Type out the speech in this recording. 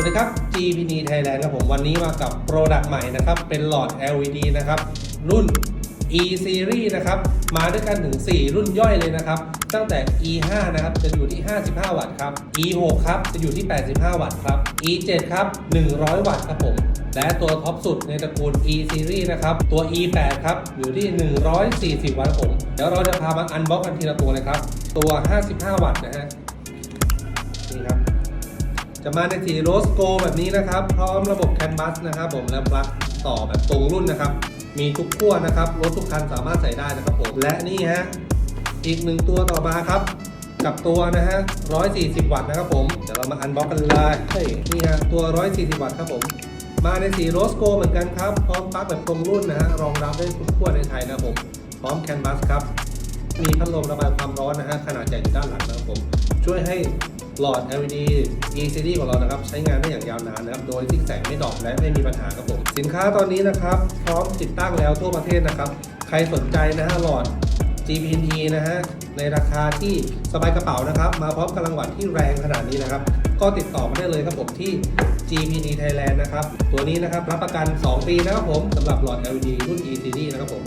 วัสดีครับ GPD Thailand ครับผมวันนี้มากับโปรดักต์ใหม่นะครับ เป็นหลอด LED นะครับ รุ่น E Series นะครับ มาด้วยกันถึง 4 รุ่นย่อยเลยนะครับ ตั้งแต่ E5 นะครับ จะอยู่ที่ 55 วัตต์ครับ E6 ครับ จะอยู่ที่ 85 วัตต์ครับ E7 ครับ 100 วัตต์ครับผม และตัวท็อปสุดในตระกูล E Series นะครับ ตัว E8 ครับ อยู่ที่ 140 วัตต์ผม เดี๋ยวเราจะพามาอันบ็อกกันทีละตัวเลยครับ ตัว 55 วัตต์นะฮะ นี่ครับ จะมาในสีโรสโกแบบนี้นะครับ พร้อมระบบแคนบัสนะครับผมและปลั๊กต่อแบบตรงรุ่นนะครับ มีทุกขั้วนะครับ รถทุกคันสามารถใส่ได้นะครับผม และนี่ฮะ อีกหนึ่งตัวต่อมาครับ กับตัวนะฮะ 140 วัตต์นะครับผม เดี๋ยวเรามาอันบ็อกกันเลยนี่ฮะ ตัว 140 วัตต์ครับผม มาในสีโรสโกเหมือนกันครับ พร้อมปลั๊กแบบตรงรุ่นนะฮะ รองรับได้ทุกขั้วในไทยนะครับผม พร้อมแคนบัสครับ มีพัดลมระบายความร้อนนะฮะ ขนาดใหญ่อยู่ด้านหลังนะครับผม ช่วยให้ หลอด LED E Series ของเรานะครับ ใช้งานได้อย่างยาวนานนะครับ โดยที่แสงไม่ดอปและไม่มีปัญหาครับผม สินค้าตอนนี้นะครับ พร้อมติดตั้งแล้วทั่วประเทศนะครับ ใครสนใจนะฮะหลอด GPT นะฮะในราคาที่สบายกระเป๋านะครับ มาพร้อมกำลังวัตต์ที่แรงขนาดนี้นะครับ ก็ติดต่อมาได้เลยครับผมที่ GPT Thailand นะครับ ตัวนี้นะครับรับประกัน 2 ปีนะครับผมสำหรับหลอด LED รุ่น E Series นะครับผม